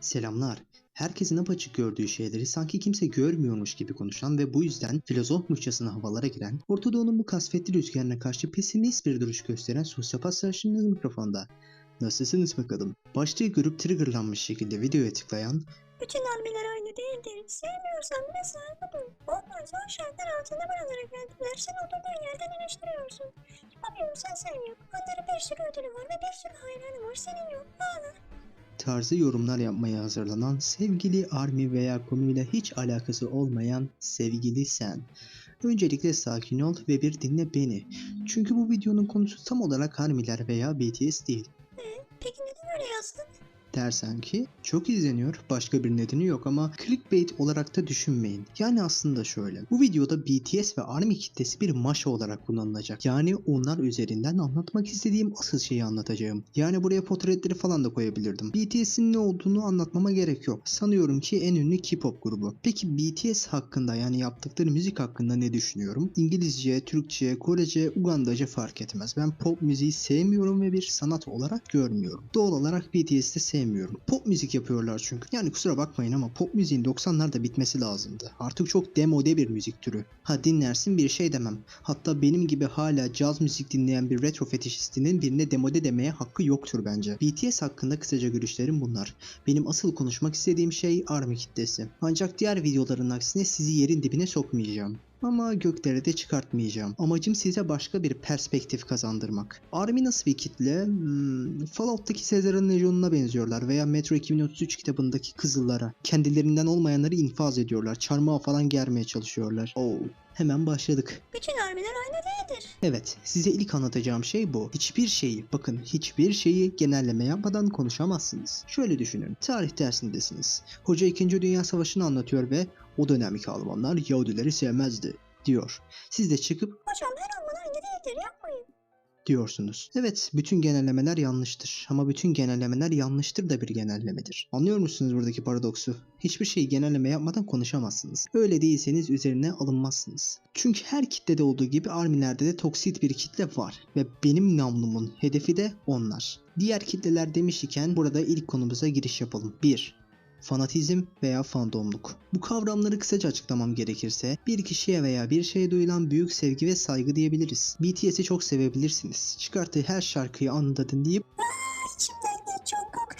Selamlar. Herkesin apaçık gördüğü şeyleri sanki kimse görmüyormuş gibi konuşan ve bu yüzden filozofmuşçasına havalara giren, Orta bu kasvetli rüzgarına karşı pesimist bir duruş gösteren sosyopat sarışınınız mikrofonda. Nasılsınız bakalım? Başlığı görüp triggerlanmış şekilde videoya tıklayan, Bütün armiler aynı değildir. Sevmiyorsan saygı duy. Onlar zor şartlar altında buralara geldiler. Sen oturduğun yerden eleştiriyorsun. Yapamıyorsan sen yap. Onların bir sürü ödülü var ve bir sürü hayranı var. Senin yok. Ağla. Tarzı yorumlar yapmaya hazırlanan sevgili Army veya konuyla hiç alakası olmayan sevgili sen. Öncelikle sakin ol ve bir dinle beni. Çünkü bu videonun konusu tam olarak Army'ler veya BTS değil. Peki neden öyle yazdın? Dersen ki çok izleniyor başka bir nedeni yok ama clickbait olarak da düşünmeyin. Yani aslında şöyle bu videoda BTS ve ARMY kitlesi bir maşa olarak kullanılacak. Yani onlar üzerinden anlatmak istediğim asıl şeyi anlatacağım. Yani buraya portretleri falan da koyabilirdim. BTS'in ne olduğunu anlatmama gerek yok. Sanıyorum ki en ünlü K-pop grubu. Peki BTS hakkında yani yaptıkları müzik hakkında ne düşünüyorum? İngilizce, Türkçe, Korece, Ugandaca fark etmez. Ben pop müziği sevmiyorum ve bir sanat olarak görmüyorum. Doğal olarak BTS'te sevmiyorum. Pop müzik yapıyorlar çünkü. Yani kusura bakmayın ama pop müziğin 90'larda bitmesi lazımdı. Artık çok demode bir müzik türü. Ha dinlersin bir şey demem. Hatta benim gibi hala caz müzik dinleyen bir retro fetişistinin birine demode demeye hakkı yoktur bence. BTS hakkında kısaca görüşlerim bunlar. Benim asıl konuşmak istediğim şey ARMY kitlesi. Ancak diğer videoların aksine sizi yerin dibine sokmayacağım. Ama göklere de çıkartmayacağım. Amacım size başka bir perspektif kazandırmak. Nasıl bir kitle? Hmm, Fallout'taki Sezar'ın Legion'una benziyorlar veya Metro 2033 kitabındaki kızıllara. Kendilerinden olmayanları infaz ediyorlar. Çarmıha falan germeye çalışıyorlar. Oo. Hemen başladık. Bütün armiler aynı değildir. Evet, size ilk anlatacağım şey bu. Hiçbir şeyi, bakın hiçbir şeyi genelleme yapmadan konuşamazsınız. Şöyle düşünün, tarih dersindesiniz. Hoca 2. Dünya Savaşı'nı anlatıyor ve o dönemki Almanlar Yahudileri sevmezdi diyor. Siz de çıkıp Hocam her Alman aynı değildir. Yapmayın. Diyorsunuz. Evet, bütün genellemeler yanlıştır. Ama bütün genellemeler yanlıştır da bir genellemedir. Anlıyor musunuz buradaki paradoksu? Hiçbir şeyi genelleme yapmadan konuşamazsınız. Öyle değilseniz üzerine alınmazsınız. Çünkü her kitlede olduğu gibi armilerde de toksit bir kitle var. Ve benim namlumun hedefi de onlar. Diğer kitleler demiş iken burada ilk konumuza giriş yapalım. 1 fanatizm veya fandomluk. Bu kavramları kısaca açıklamam gerekirse bir kişiye veya bir şeye duyulan büyük sevgi ve saygı diyebiliriz. BTS'i çok sevebilirsiniz. Çıkarttığı her şarkıyı anında dinleyip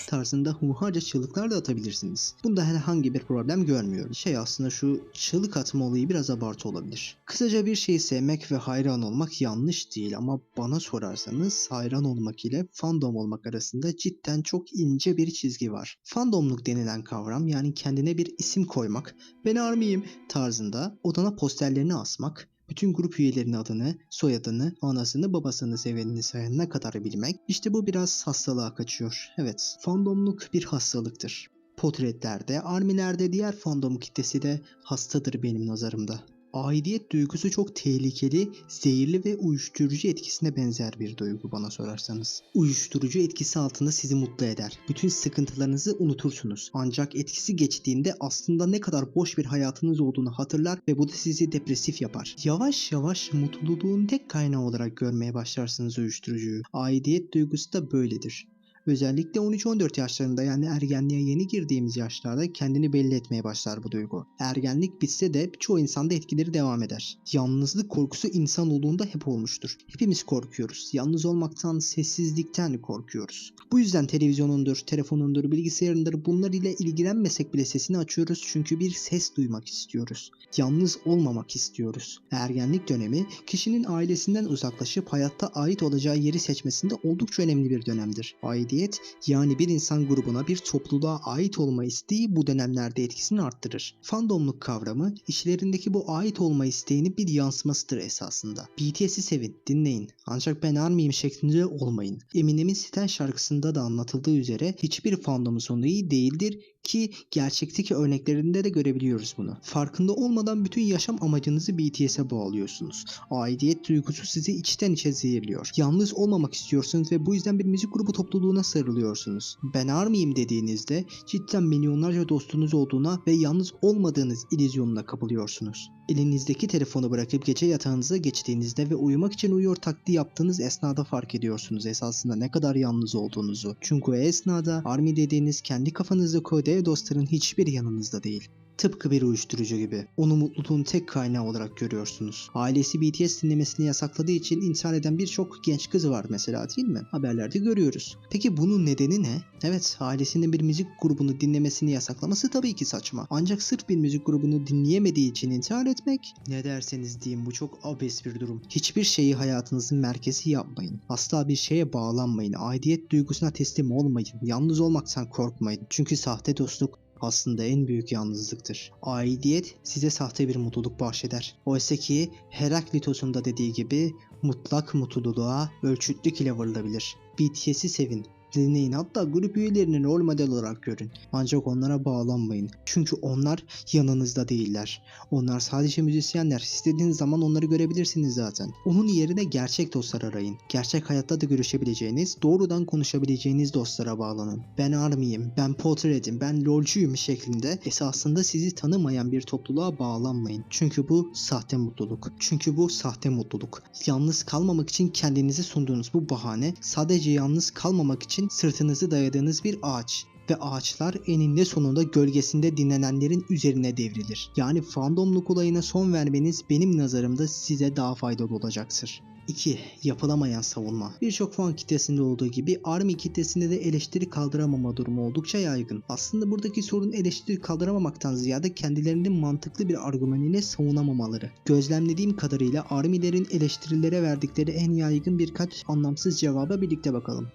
tarzında hunharca çığlıklar da atabilirsiniz. Bunda herhangi bir problem görmüyorum. Şey aslında şu çığlık atma olayı biraz abartı olabilir. Kısaca bir şeyi sevmek ve hayran olmak yanlış değil ama bana sorarsanız hayran olmak ile fandom olmak arasında cidden çok ince bir çizgi var. Fandomluk denilen kavram yani kendine bir isim koymak, ben armiyim tarzında odana posterlerini asmak, bütün grup üyelerinin adını, soyadını, anasını, babasını, sevenini sayana kadar bilmek, işte bu biraz hastalığa kaçıyor. Evet, fandomluk bir hastalıktır. Portretlerde, armilerde diğer fandom kitlesi de hastadır benim nazarımda. Aidiyet duygusu çok tehlikeli, zehirli ve uyuşturucu etkisine benzer bir duygu bana sorarsanız. Uyuşturucu etkisi altında sizi mutlu eder. Bütün sıkıntılarınızı unutursunuz. Ancak etkisi geçtiğinde aslında ne kadar boş bir hayatınız olduğunu hatırlar ve bu da sizi depresif yapar. Yavaş yavaş mutluluğun tek kaynağı olarak görmeye başlarsınız uyuşturucuyu. Aidiyet duygusu da böyledir. Özellikle 13-14 yaşlarında yani ergenliğe yeni girdiğimiz yaşlarda kendini belli etmeye başlar bu duygu. Ergenlik bitse de çoğu insanda etkileri devam eder. Yalnızlık korkusu insanoğlunda hep olmuştur. Hepimiz korkuyoruz. Yalnız olmaktan, sessizlikten korkuyoruz. Bu yüzden televizyonundur, telefonundur, bilgisayarındır bunlar ile ilgilenmesek bile sesini açıyoruz çünkü bir ses duymak istiyoruz. Yalnız olmamak istiyoruz. Ergenlik dönemi kişinin ailesinden uzaklaşıp hayatta ait olacağı yeri seçmesinde oldukça önemli bir dönemdir. Aidiyet yani bir insan grubuna bir topluluğa ait olma isteği bu dönemlerde etkisini arttırır. Fandomluk kavramı işlerindeki bu ait olma isteğinin bir yansımasıdır esasında. BTS'i sevin, dinleyin. Ancak ben armiyim şeklinde olmayın. Eminem'in Siten şarkısında da anlatıldığı üzere hiçbir fandomun sonu iyi değildir ki gerçekteki örneklerinde de görebiliyoruz bunu. Farkında olmadan bütün yaşam amacınızı BTS'e bağlıyorsunuz. Aidiyet duygusu sizi içten içe zehirliyor. Yalnız olmamak istiyorsunuz ve bu yüzden bir müzik grubu topluluğuna sarılıyorsunuz. Ben armiyim dediğinizde cidden milyonlarca dostunuz olduğuna ve yalnız olmadığınız illüzyonuna kapılıyorsunuz. Elinizdeki telefonu bırakıp gece yatağınıza geçtiğinizde ve uyumak için uyuyor taklidi yaptığınız esnada fark ediyorsunuz esasında ne kadar yalnız olduğunuzu. Çünkü o esnada Army dediğiniz kendi kafanızdaki o dev dostların hiçbiri yanınızda değil. Tıpkı bir uyuşturucu gibi. Onu mutluluğun tek kaynağı olarak görüyorsunuz. Ailesi BTS dinlemesini yasakladığı için intihar eden birçok genç kız var mesela değil mi? Haberlerde görüyoruz. Peki bunun nedeni ne? Evet ailesinin bir müzik grubunu dinlemesini yasaklaması tabii ki saçma. Ancak sırf bir müzik grubunu dinleyemediği için intihar etmek ne derseniz deyin bu çok abes bir durum. Hiçbir şeyi hayatınızın merkezi yapmayın. Asla bir şeye bağlanmayın. Aidiyet duygusuna teslim olmayın. Yalnız olmaktan korkmayın. Çünkü sahte dostluk aslında en büyük yalnızlıktır. Aidiyet size sahte bir mutluluk bahşeder. Oysa ki Heraklitos'un da dediği gibi mutlak mutluluğa ölçütlük ile varılabilir. BTS'i sevin. Dinleyin hatta grup üyelerini rol model olarak görün. Ancak onlara bağlanmayın. Çünkü onlar yanınızda değiller. Onlar sadece müzisyenler. İstediğiniz zaman onları görebilirsiniz zaten. Onun yerine gerçek dostlar arayın. Gerçek hayatta da görüşebileceğiniz, doğrudan konuşabileceğiniz dostlara bağlanın. Ben Army'yim, ben Potterhead'im, ben LoL'cuyum şeklinde esasında sizi tanımayan bir topluluğa bağlanmayın. Çünkü bu sahte mutluluk. Çünkü bu sahte mutluluk. Yalnız kalmamak için kendinize sunduğunuz bu bahane sadece yalnız kalmamak için sırtınızı dayadığınız bir ağaç ve ağaçlar eninde sonunda gölgesinde dinlenenlerin üzerine devrilir. Yani fandomluk olayına son vermeniz benim nazarımda size daha faydalı olacaktır. 2. Yapılamayan savunma. Birçok fan kitlesinde olduğu gibi ARMY kitlesinde de eleştiri kaldıramama durumu oldukça yaygın. Aslında buradaki sorun eleştiri kaldıramamaktan ziyade kendilerinin mantıklı bir argüman ile savunamamaları. Gözlemlediğim kadarıyla ARMY'lerin eleştirilere verdikleri en yaygın birkaç anlamsız cevaba birlikte bakalım.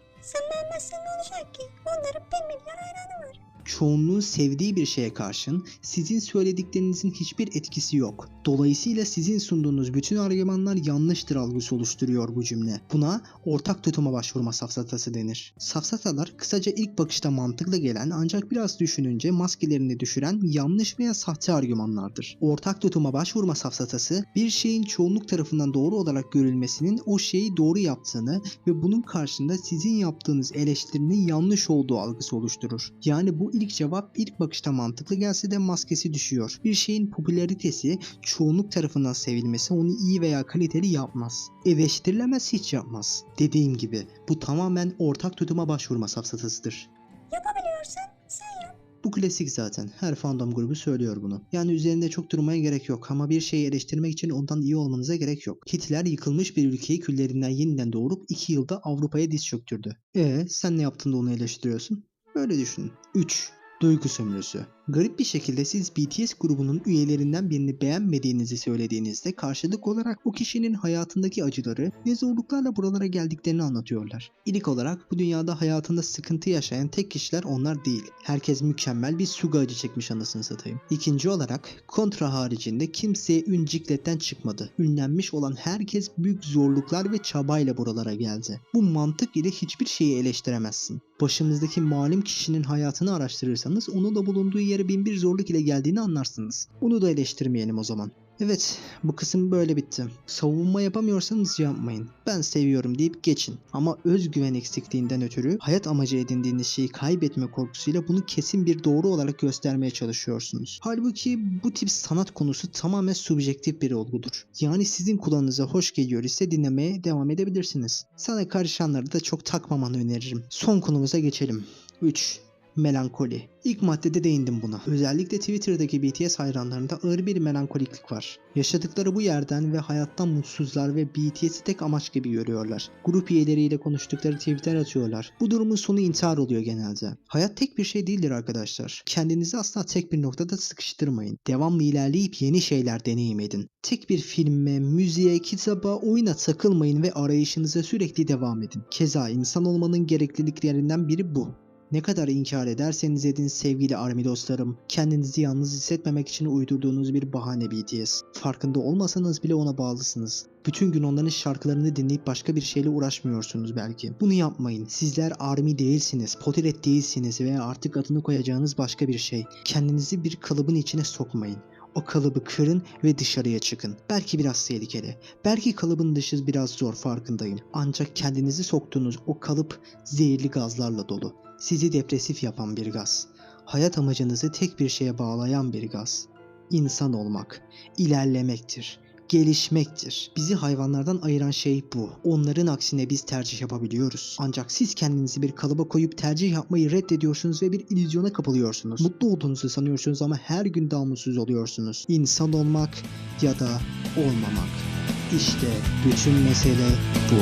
Olacak ki? Onların çoğunluğun sevdiği bir şeye karşın sizin söylediklerinizin hiçbir etkisi yok. Dolayısıyla sizin sunduğunuz bütün argümanlar yanlıştır algısı oluşturuyor bu cümle. Buna ortak tutuma başvurma safsatası denir. Safsatalar kısaca ilk bakışta mantıklı gelen ancak biraz düşününce maskelerini düşüren yanlış veya sahte argümanlardır. Ortak tutuma başvurma safsatası bir şeyin çoğunluk tarafından doğru olarak görülmesinin o şeyi doğru yaptığını ve bunun karşında sizin yaptığınız eleştirinin yanlış olduğu algısı oluşturur. Yani bu ilk cevap ilk bakışta mantıklı gelse de maskesi düşüyor. Bir şeyin popülaritesi çoğunluk tarafından sevilmesi onu iyi veya kaliteli yapmaz. Eleştirilemez hiç yapmaz. Dediğim gibi bu tamamen ortak tutuma başvurma safsatasıdır. Yapabiliyorsan sen yap. Bu klasik zaten. Her fandom grubu söylüyor bunu. Yani üzerinde çok durmaya gerek yok ama bir şeyi eleştirmek için ondan iyi olmanıza gerek yok. Hitler yıkılmış bir ülkeyi küllerinden yeniden doğurup 2 yılda Avrupa'ya diz çöktürdü. E sen ne yaptın da onu eleştiriyorsun? Böyle düşünün. 3. Duygu sömürüsü. Garip bir şekilde siz BTS grubunun üyelerinden birini beğenmediğinizi söylediğinizde karşılık olarak o kişinin hayatındaki acıları ve zorluklarla buralara geldiklerini anlatıyorlar. İlk olarak bu dünyada hayatında sıkıntı yaşayan tek kişiler onlar değil. Herkes mükemmel bir suga acı çekmiş anasını satayım. İkinci olarak kontra haricinde kimseye ün cikletten çıkmadı. Ünlenmiş olan herkes büyük zorluklar ve çabayla buralara geldi. Bu mantık ile hiçbir şeyi eleştiremezsin. Başımızdaki malum kişinin hayatını araştırırsanız onu da bulunduğu yere bin bir zorluk ile geldiğini anlarsınız. Onu da eleştirmeyelim o zaman. Evet, bu kısım böyle bitti. Savunma yapamıyorsanız yapmayın. Ben seviyorum deyip geçin. Ama özgüven eksikliğinden ötürü hayat amacı edindiğiniz şeyi kaybetme korkusuyla bunu kesin bir doğru olarak göstermeye çalışıyorsunuz. Halbuki bu tip sanat konusu tamamen subjektif bir olgudur. Yani sizin kulağınıza hoş geliyor ise dinlemeye devam edebilirsiniz. Sana karışanları da çok takmamanı öneririm. Son konumuza geçelim. 3 melankoli. İlk maddede değindim buna. Özellikle Twitter'daki BTS hayranlarında ağır bir melankoliklik var. Yaşadıkları bu yerden ve hayattan mutsuzlar ve BTS'i tek amaç gibi görüyorlar. Grup üyeleriyle konuştukları tweetler atıyorlar. Bu durumun sonu intihar oluyor genelde. Hayat tek bir şey değildir arkadaşlar. Kendinizi asla tek bir noktada sıkıştırmayın. Devamlı ilerleyip yeni şeyler deneyim edin. Tek bir filme, müziğe, kitaba, oyuna takılmayın ve arayışınıza sürekli devam edin. Keza insan olmanın gerekliliklerinden biri bu. Ne kadar inkar ederseniz edin sevgili army dostlarım, kendinizi yalnız hissetmemek için uydurduğunuz bir bahane BTS. Farkında olmasanız bile ona bağlısınız. Bütün gün onların şarkılarını dinleyip başka bir şeyle uğraşmıyorsunuz belki. Bunu yapmayın. Sizler army değilsiniz, Potterhead değilsiniz veya artık adını koyacağınız başka bir şey. Kendinizi bir kalıbın içine sokmayın. O kalıbı kırın ve dışarıya çıkın. Belki biraz tehlikeli. Belki kalıbın dışı biraz zor farkındayım. Ancak kendinizi soktuğunuz o kalıp zehirli gazlarla dolu. Sizi depresif yapan bir gaz. Hayat amacınızı tek bir şeye bağlayan bir gaz. İnsan olmak, ilerlemektir, gelişmektir. Bizi hayvanlardan ayıran şey bu. Onların aksine biz tercih yapabiliyoruz. Ancak siz kendinizi bir kalıba koyup tercih yapmayı reddediyorsunuz ve bir illüzyona kapılıyorsunuz. Mutlu olduğunuzu sanıyorsunuz ama her gün daha oluyorsunuz. İnsan olmak ya da olmamak. İşte bütün mesele bu.